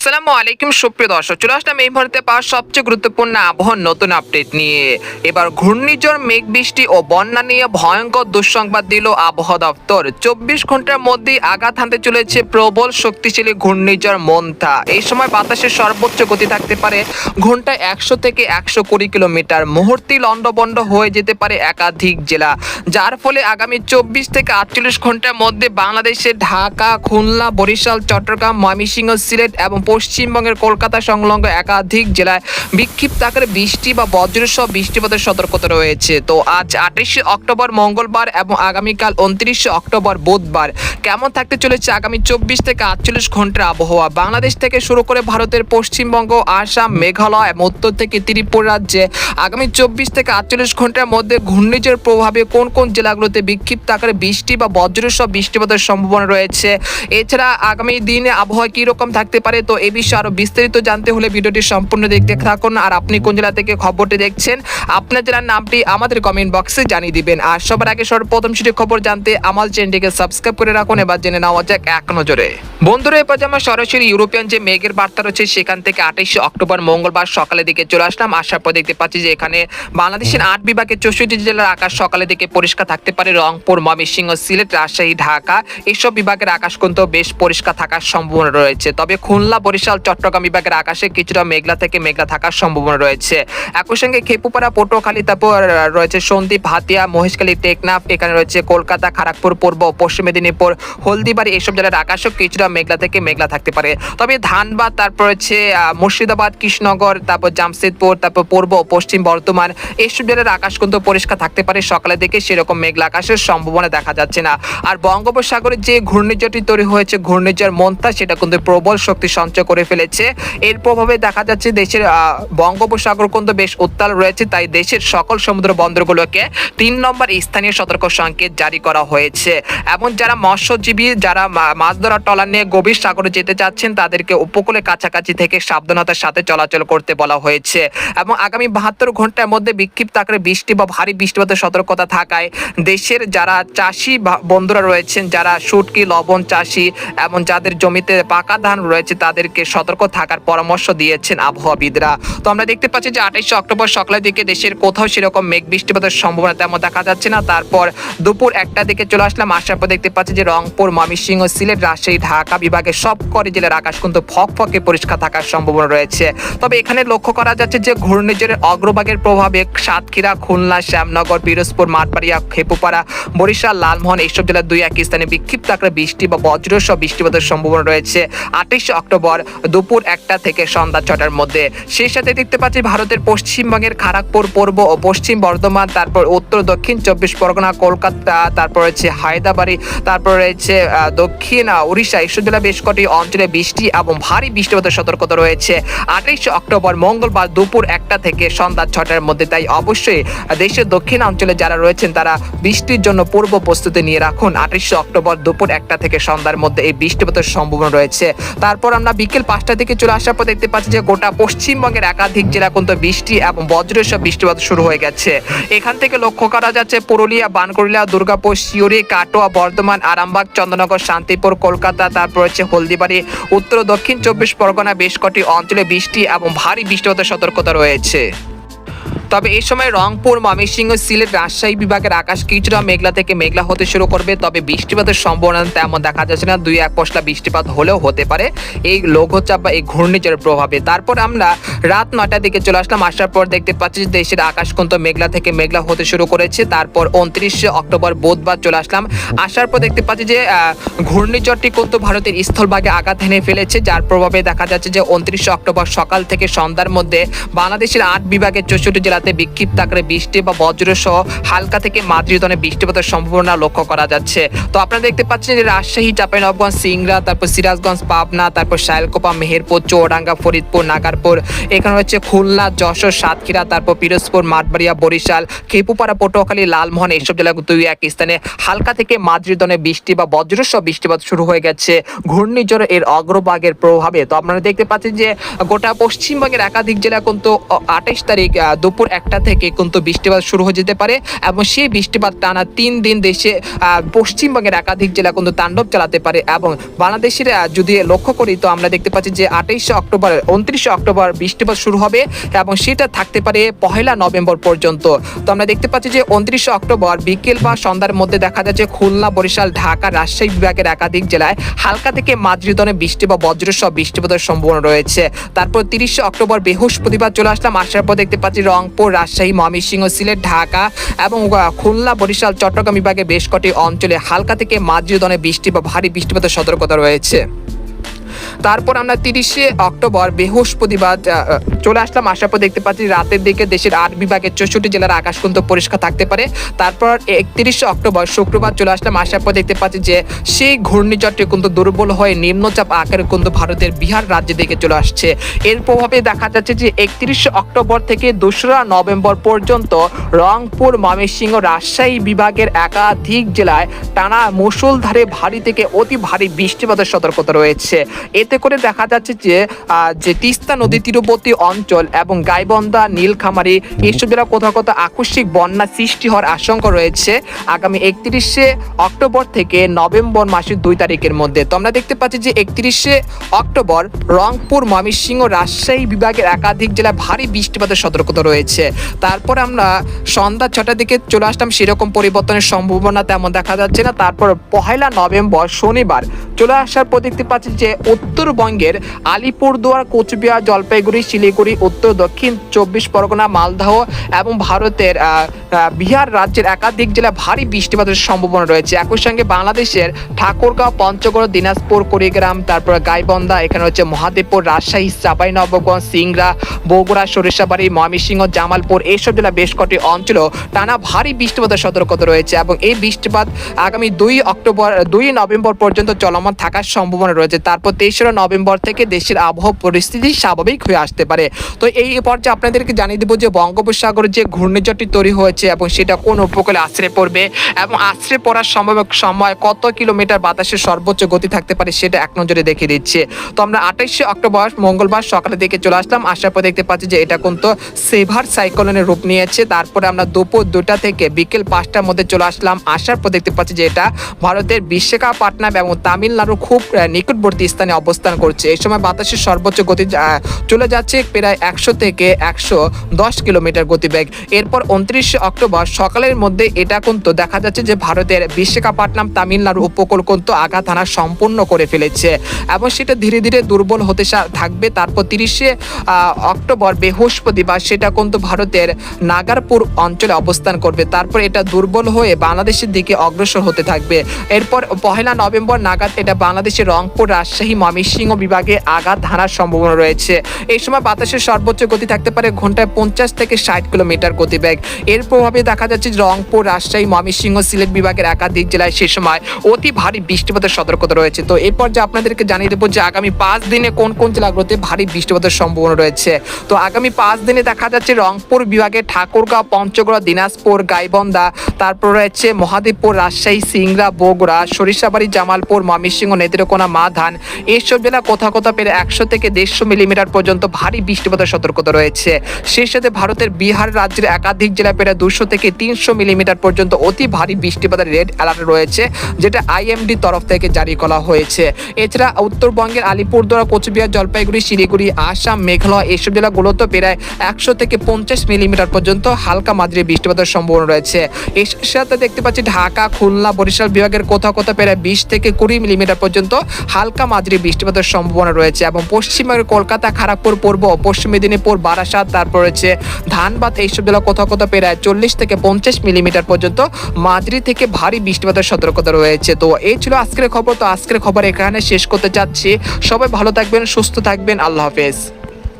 আসসালামু আলাইকুম, সুপ্রিয় দর্শক। চলে আসলাম এই মুহূর্তে পাওয়া সবচেয়ে গুরুত্বপূর্ণ আবহাওয়ার নতুন আপডেট নিয়ে। এবার ঘূর্ণিঝড় মেঘ বৃষ্টি ও বন্যা নিয়ে ভয়ঙ্কর দুঃসংবাদ দিল আবহাওয়া দপ্তর। চব্বিশ ঘণ্টার মধ্যেই আঘাত হানতে চলেছে প্রবল শক্তিশালী ঘূর্ণিঝড় মন্থা। এই সময় বাতাসের সর্বোচ্চ গতি থাকতে পারে ঘন্টায় একশো থেকে একশো কুড়ি কিলোমিটার। মুহূর্তে লন্ডবন্ড হয়ে যেতে পারে একাধিক জেলা। যার ফলে আগামী চব্বিশ থেকে আটচল্লিশ ঘণ্টার মধ্যে বাংলাদেশের ঢাকা, খুলনা, বরিশাল, চট্টগ্রাম, ময়মনসিংহ, সিলেট এবং পশ্চিমবঙ্গের কলকাতা সংলগ্ন একাধিক জেলায় বিক্ষিপ্ত আকারে বৃষ্টি বা বজ্র বজ্রসহ বৃষ্টিপাতের সতর্কতা রয়েছে। তো আজ আঠাশে অক্টোবর মঙ্গলবার এবং আগামীকাল উনত্রিশে অক্টোবর বুধবার কেমন থাকতে চলেছে আগামী চব্বিশ থেকে আটচল্লিশ ঘণ্টার আবহাওয়া? বাংলাদেশ থেকে শুরু করে ভারতের পশ্চিমবঙ্গ, আসাম, মেঘালয় এবং উত্তর থেকে ত্রিপুরা রাজ্যে আগামী চব্বিশ থেকে আটচল্লিশ ঘণ্টার মধ্যে ঘূর্ণিঝড়ের প্রভাবে কোন কোন জেলাগুলোতে বিক্ষিপ্ত আকারে বৃষ্টি বা বজ্র বজ্রসহ বৃষ্টিপাতের সম্ভাবনা রয়েছে? এছাড়া আগামী দিনে আবহাওয়া কী রকম থাকতে পারে? তো এই বিষয়ে আরও বিস্তারিত জানতে হলে ভিডিওটি সম্পূর্ণ দেখতে থাকুন। আর আপনি কোন জেলা থেকে খবরটি দেখছেন, আপনার জেলার নামটি আমাদের কমেন্ট বক্সে জানিয়ে দিবেন। আর সবার আগে সর্বপ্রথম সেটি খবর জানতে আমার চ্যানেলটিকে সাবস্ক্রাইব করে রাখুন, এবার জেনে নেওয়া যাক এক নজরে। বন্ধুরা এবার যেমন সরাসরি ইউরোপিয়ান যে মেঘের বার্তা রয়েছে, সেখান থেকে আঠাইশে অক্টোবর মঙ্গলবার সকালের দিকে চলে আসলাম। আসার পর দেখতে পাচ্ছি যে এখানে বাংলাদেশের আট বিভাগের চৌষট্টি জেলার আকাশ সকালের দিকে পরিষ্কার থাকতে পারে। রংপুর, ময়মনসিংহ, সিলেট, রাজশাহী, ঢাকা এইসব বিভাগের আকাশ কিন্তু বেশ পরিষ্কার থাকার সম্ভাবনা রয়েছে। তবে খুলনা বরিশাল চট্টগ্রাম বিভাগের আকাশে কিছুটা মেঘলা থেকে মেঘলা থাকার সম্ভাবনা রয়েছে। একই সঙ্গে খেপুপাড়া পটুয়াখালী তারপর রয়েছে সন্দীপ হাতিয়া মহেশখালী টেকনাফ এখানে রয়েছে কলকাতা খড়গপুর পূর্ব পশ্চিম মেদিনীপুর হলদিবাড়ি এইসব জেলার আকাশও কিছুটা মেঘলা থেকে মেঘলা থাকতে পারে। তবে ধানবাদ তারপর আহ, মুর্শিদাবাদ কৃষ্ণনগর তারপর জামশেদপুর তারপর পূর্ব পশ্চিম বর্ধমান এইসব জেলার আকাশ কিন্তু পরিষ্কার থাকতে পারে। সকালের দিকে সেরকম মেঘলা আকাশের সম্ভাবনা দেখা যাচ্ছে না। আর বঙ্গোপসাগরে যে ঘূর্ণিঝড়টি তৈরি হয়েছে ঘূর্ণিঝড় মন্থা সেটা কিন্তু প্রবল শক্তি সঞ্চয় করে ফেলেছে। এর প্রভাবে দেখা যাচ্ছে দেশের বঙ্গোপসাগর কিন্তু বেশ উত্তাল রয়েছে, তাই দেশের সকল সমুদ্র বন্দরগুলোকে তিন নম্বর স্থানীয় সতর্ক সংকেত জারি করা হয়েছে। এবং যারা মৎস্যজীবী, যারা মাছ ধরার টলার নিয়ে গভীর সাগরে যেতে চাচ্ছেন, তাদেরকে উপকূলে কাছাকাছি থেকে সাবধানতার সাথে চলাচল করতে বলা হয়েছে। এবং আগামী বাহাত্তর ঘণ্টার মধ্যে বিক্ষিপ্ত আকারে বৃষ্টি বা ভারী বৃষ্টিপাতের সতর্কতা থাকায় দেশের যারা চাষি বন্ধুরা রয়েছেন, যারা শুটকি, লবণ চাষি এবং যাদের জমিতে পাকা ধান রয়েছে তাদেরকে সতর্ক থাকার পরামর্শ দিয়েছেন আবহাওয়াবিদরা। তো আমরা দেখতে পাচ্ছি যে আঠাইশে অক্টোবর সকালের দিকে দেশের কোথাও সেরকম মেঘ বৃষ্টিপাতের সম্ভাবনা তেমন দেখা যাচ্ছে না। তারপর দুপুর একটা দিকে চলে আসলাম, আসার পর দেখতে পাচ্ছি যে রংপুর, ময়মনসিংহ, সিলেট, রাজশাহী, ঢাকা বিভাগের সব কটি জেলার আকাশ কিন্তু ফক ফকে পরিষ্কার থাকার সম্ভাবনা রয়েছে। তবে এখানে লক্ষ্য করা যাচ্ছে যে ঘূর্ণিঝড়ের অগ্রভাগের প্রভাবে সাতক্ষীরা, খুলনা, শ্যামনগর, পিরোজপুর, মাঠবাড়িয়া, খেপুপাড়া, বরিশাল, লালমোহন এইসব জেলার দুই এক স্থানে বিক্ষিপ্ত আকারে বৃষ্টি বা বজ্র সহ বৃষ্টিপাতের সম্ভাবনা রয়েছে। আঠাইশে অক্টোবর দুপুর একটা থেকে সন্ধ্যা ছটার মধ্যে। সেই সাথে দেখতে পাচ্ছি ভারতের পশ্চিমবঙ্গের খড়গপুর পূর্ব ও পশ্চিম বর্ধমান, তারপর উত্তর, দক্ষিণ চব্বিশ পরগনা, কলকাতা, তারপর রয়েছে হায়দ্রাবাড়ি তারপর রয়েছে দক্ষিণ উড়িষ্যা এইসব জেলা বেশ কটি অঞ্চলে বৃষ্টি এবং ভারী বৃষ্টিপাতের সতর্কতা রয়েছে। আঠাইশে অক্টোবর মঙ্গলবার দুপুর একটা থেকে সন্ধ্যা ছটার মধ্যে, তাই অবশ্যই দেশের দক্ষিণ অঞ্চলে যারা রয়েছেন তারা বৃষ্টির জন্য পূর্ব প্রস্তুতি নিয়ে রাখুন। আঠাইশে অক্টোবর দুপুর একটা থেকে সন্ধ্যার মধ্যে এই বৃষ্টিপাতের সম্ভাবনা রয়েছে। তারপর আমরা বিকেল পাঁচটা থেকে চলে আসার পর দেখতে পাচ্ছি যে গোটা পশ্চিমবঙ্গের একাধিক জেলা কিন্তু বৃষ্টি এবং বজ্রসহ বৃষ্টিপাত শুরু হয়ে গেছে। এখান থেকে লক্ষ্য করা যাচ্ছে পুরুলিয়া, বানকুড়িয়া, দুর্গাপুর শিউরি কাটোয়া, বর্ধমান, আরামবাগ, চন্দ্রনগর, শান্তিপুর, কলকাতা, তারপর হচ্ছে হলদিবাড়ি, উত্তর দক্ষিণ চব্বিশ পরগনা বেশ কটি অঞ্চলে বৃষ্টি এবং ভারী বৃষ্টিপাতের সতর্কতা রয়েছে। তবে এই সময় রংপুর, ময়মনসিংহ, সিলেট, রাজশাহী বিভাগের আকাশ কিছুটা মেঘলা থেকে মেঘলা হতে শুরু করবে। তবে বৃষ্টিপাতের সম্ভাবনা তেমন দেখা যাচ্ছে না। দুই এক পশলা বৃষ্টিপাত হলেও হতে পারে। এই লঘুচাপ বা এই ঘূর্ণিঝড়ের প্রভাবে। তারপর আমরা রাত নটার দিকে চলে আসলাম। আসার পর দেখতে পাচ্ছি দেশের আকাশ কিন্তু মেঘলা থেকে মেঘলা হতে শুরু করেছে। তারপর উনত্রিশে অক্টোবর বুধবার চলে আসলাম। আসার পর দেখতে পাচ্ছি যে ঘূর্ণিঝড়টি কিন্তু ভারতের স্থলভাগে আঘাত হেনে ফেলেছে। যার প্রভাবে দেখা যাচ্ছে যে, উনত্রিশে অক্টোবর সকাল থেকে সন্ধ্যার মধ্যে বাংলাদেশের আট বিভাগের চৌষট্টি জেলাতে বিক্ষিপ্ত আকারে বৃষ্টি বা বজ্র সহ হালকা থেকে মাঝারি ধরনের বৃষ্টিপাতের সম্ভাবনা লক্ষ্য করা যাচ্ছে। তো আপনারা দেখতে পাচ্ছেন যে রাজশাহী চাঁপাইনবাবগঞ্জ সিংড়া, তারপর সিরাজগঞ্জ, পাবনা, তারপর শায়লকোপা মেহেরপুর চৌডাঙ্গা ফরিদপুর, নাগারপুর। এখানে হচ্ছে খুলনা, যশোর, সাতক্ষীরা, তারপর পিরোজপুর, মাঠবাড়িয়া, বরিশাল, খেপুপাড়া, পটুয়াখালী, লালমোহন এইসব জেলা দুই এক স্থানে হালকা থেকে মাঝারি ধরনের বৃষ্টি বা বজ্রসহ বৃষ্টিপাত শুরু হয়ে গেছে ঘূর্ণিঝড় এর অগ্রভাগের প্রভাবে। তো আপনারা দেখতে পাচ্ছেন যে গোটা পশ্চিমবঙ্গের একাধিক জেলা কিন্তু আঠাইশ তারিখ দুপুর একটা থেকে কিন্তু বৃষ্টিপাত শুরু হয়ে যেতে পারে এবং সেই বৃষ্টিপাত টানা তিন দিন দেশে পশ্চিমবঙ্গের একাধিক জেলা কিন্তু তাণ্ডব চালাতে পারে এবং বাংলাদেশের যদি লক্ষ্য করি তো আমরা দেখতে পাচ্ছি যে আঠাইশে অক্টোবর, উনত্রিশে অক্টোবর বৃষ্টিপাত শুরু হবে এবং সেটা থাকতে পারে পহেলা নভেম্বর পর্যন্ত। তো আমরা দেখতে পাচ্ছি যে উনত্রিশে অক্টোবর বিকেল বা সন্ধ্যার মধ্যে দেখা যাচ্ছে খুলনা, বরিশাল, ঢাকা রাজশাহী বিভাগের একাধিক জেলায় হালকা থেকে মাঝারি ধরনের বৃষ্টি বা বজ্রসহ বৃষ্টিপাতের সম্ভাবনা রয়েছে। তারপর তিরিশে অক্টোবর বৃহস্পতিবার চলে আসলাম, আসার পর দেখতে পাচ্ছি রংপুর রাজশাহী, ময়মনসিংহ, সিলেট, ঢাকা এবং খুলনা, বরিশাল, চট্টগ্রাম বিভাগে বেশ কটি অঞ্চলে হালকা থেকে মাঝি ধরনের বৃষ্টি বা ভারী বৃষ্টিপাতের সতর্কতা রয়েছে। তারপর আমরা তিরিশে অক্টোবর, বৃহস্পতিবার চলে আসলাম। আসার পর দেখতে পাচ্ছি রাতের দিকে দেশের আট বিভাগের চৌষট্টি জেলার আকাশ কিন্তু পরিষ্কার থাকতে পারে। তারপর একত্রিশে অক্টোবর শুক্রবার চলে আসলাম। আসার পর দেখতে পাচ্ছি যে সেই ঘূর্ণিঝড়টি কিন্তু দুর্বল হয়ে নিম্নচাপ আকারে কিন্তু ভারতের বিহার রাজ্যের দিকে চলে আসছে। এর প্রভাবে দেখা যাচ্ছে যে একত্রিশে অক্টোবর থেকে দোসরা নভেম্বর পর্যন্ত রংপুর, ময়মনসিংহ, রাজশাহী বিভাগের একাধিক জেলায় টানা মুষলধারে ভারী থেকে অতি ভারী বৃষ্টিপাতের সতর্কতা রয়েছে। এতে করে দেখা যাচ্ছে যে যে তিস্তা নদী তীরবর্তী অঞ্চল এবং গাইবন্ধা নীলখামারি এইসব জেলা কোথাও কোথাও আকস্মিক বন্যা সৃষ্টি হওয়ার আশঙ্কা রয়েছে। আগামী একত্রিশে অক্টোবর থেকে নভেম্বর মাসের দুই তারিখের মধ্যে। তো আমরা দেখতে পাচ্ছি যে একত্রিশে অক্টোবর রংপুর, ময়মনসিংহ রাজশাহী বিভাগের একাধিক জেলায় ভারী বৃষ্টিপাতের সতর্কতা রয়েছে। তারপর আমরা সন্ধ্যা ছটার দিকে চলে আসলাম। সেরকম পরিবর্তনের সম্ভাবনা তেমন দেখা যাচ্ছে না। তারপর পহেলা নভেম্বর, শনিবার চলে আসার পর দেখতে পাচ্ছি যে উত্তরবঙ্গের আলিপুরদুয়ার, কোচবিহার, জলপাইগুড়ি, শিলিগুড়ি উত্তর, দক্ষিণ, চব্বিশ পরগনা, মালদহ এবং ভারতের বিহার রাজ্যের একাধিক জেলায় ভারী বৃষ্টিপাতের সম্ভাবনা রয়েছে। একই সঙ্গে বাংলাদেশের ঠাকুরগাঁও, পঞ্চগড়, দিনাজপুর, কুড়িগ্রাম, তারপর গাইবন্ধা, এখানে হচ্ছে মহাদেবপুর, রাজশাহী চাঁপাইনবাবগঞ্জ সিংড়া, বগুড়া, সরিষাবাড়ি, ময়মনসিংহ, জামালপুর, এইসব জেলা বেশ কটি অঞ্চলেও টানা ভারী বৃষ্টিপাতের সতর্কতা রয়েছে এবং এই বৃষ্টিপাত আগামী দুই অক্টোবর, দুই নভেম্বর পর্যন্ত চলমান থাকার সম্ভাবনা রয়েছে। তারপর তেইশে নভেম্বর থেকে দেশের আবহাওয়া পরিস্থিতি স্বাভাবিক হয়ে আসতে পারে। তো এই পর্যায়ে আপনাদেরকে জানিয়ে দেবো যে বঙ্গোপসাগরে যে ঘূর্ণিঝড়টি তৈরি হয়েছে এবং সেটা কোন উপকূলে আশ্রয় পড়বে এবং আশ্রয় পড়ার সম্ভাবক সময় কত কিলোমিটার বাতাসের সর্বোচ্চ গতি থাকতে পারে সেটা এক নজরে দেখে দিচ্ছে। তো আমরা আঠাইশে অক্টোবর মঙ্গলবার সকালে দিকে চলে আসলাম। আসার পর দেখতে পাচ্ছি যে এটা কিন্তু সেভার সাইক্লোনের রূপ নিয়েছে। তারপরে আমরা দুপুর দুটা থেকে বিকেল পাঁচটার মধ্যে চলে আসলাম। আসার পর দেখতে পাচ্ছি যে এটা ভারতের বিশাখাপাটনাম এবং তামিলনাড়ুর খুব নিকটবর্তী স্থানে অবস্থান করছে। এই সময় বাতাসের সর্বোচ্চ গতি চলে যাচ্ছে প্রায় একশো থেকে একশো দশ কিলোমিটার গতিবেগ। এরপর উনত্রিশে অক্টোবর সকালের মধ্যে এটা কিন্তু দেখা যাচ্ছে যে ভারতের বিশাখাপাটনাম তামিলনাড়ু উপকূল কিন্তু আঘাত হানা সম্পূর্ণ করে ফেলেছে। এবং সেটা ধীরে ধীরে দুর্বল হতে থাকবে। তারপর তিরিশে অক্টোবর বৃহস্পতিবার সেটা কিন্তু ভারতের নাগারপুর অঞ্চলে অবস্থান করবে। তারপর এটা দুর্বল হয়ে বাংলাদেশের দিকে অগ্রসর হতে থাকবে। এরপর পহেলা নভেম্বর নাগাদ এটা বাংলাদেশের রংপুর, রাজশাহী, ময়মনসিংহ বিভাগে আঘাত হানার সম্ভাবনা রয়েছে। এই সময় বাতাসের সর্বোচ্চ গতি থাকতে পারে ঘন্টায় পঞ্চাশ থেকে ষাট কিলোমিটার গতিবেগ। এর প্রভাবে দেখা যাচ্ছে রংপুর, রাজশাহী, ময়মনসিংহ, সিলেট বিভাগের একাধিক জেলায় সে সময় অতি ভারী বৃষ্টিপাতের সতর্কতা রয়েছে। তো এরপর যে আপনাদেরকে জানিয়ে দেবো যে আগামী পাঁচ দিনে কোন কোন জেলাগুলোতে ভারী বৃষ্টিপাতের সম্ভাবনা রয়েছে। তো আগামী পাঁচ দিনে দেখা যাচ্ছে রংপুর বিভাগে ঠাকুরগাঁও, পঞ্চগড়, দিনাজপুর গাইবন্দা তারপর রয়েছে মহাদেবপুর, রাজশাহী, সিংড়া, বগুড়া, সরিষাবাড়ি, জামালপুর, ময়মনসিংহ, নেত্রকোনা মাধান এইসব জেলা কোথাও কোথাও পেরে একশো থেকে দেড়শো মিলিমিটার পর্যন্ত ভারী বৃষ্টিপাতের সতর্কতা রয়েছে। সেই সাথে ভারতের বিহার রাজ্যের একাধিক জেলা প্রায় দুশো থেকে তিনশো মিলিমিটার পর্যন্ত অতি ভারী বৃষ্টিপাতের রেড অ্যালার্ট রয়েছে, যেটা আইএমডি তরফ থেকে জারি করা হয়েছে। এছাড়া উত্তরবঙ্গের আলিপুরদুয়ার, কোচবিহার, জলপাইগুড়ি, শিলিগুড়ি, আসাম, মেঘালয় এইসব জেলাগুলোতে প্রায় একশো থেকে পঞ্চাশ মিলিমিটার পর্যন্ত হালকা মাঝারি বৃষ্টিপাতের সম্ভাবনা রয়েছে। এর সাথে দেখতে পাচ্ছি ঢাকা, খুলনা, বরিশাল বিভাগের কোথাও কোথাও প্রায় বিশ থেকে কুড়ি মিলিমিটার পর্যন্ত হালকা মাঝারি বৃষ্টিপাতের সম্ভাবনা রয়েছে এবং পশ্চিমবঙ্গের কলকাতা খড়গপুর পূর্ব পশ্চিম মেদিনীপুর, বারাসাত, তারপর রয়েছে ধানবাদ, এইসব জেলা কোথাও কোথাও প্রায় চল্লিশ থেকে পঞ্চাশ মিলিমিটার পর্যন্ত মাদ্রি থেকে ভারী বৃষ্টিপাতের সতর্কতা রয়েছে। তো এই ছিল আজকের খবর। তো আজকের খবর এখানে শেষ করতে চাচ্ছি। সবাই ভালো থাকবেন, সুস্থ থাকবেন। আল্লাহ হাফেজ।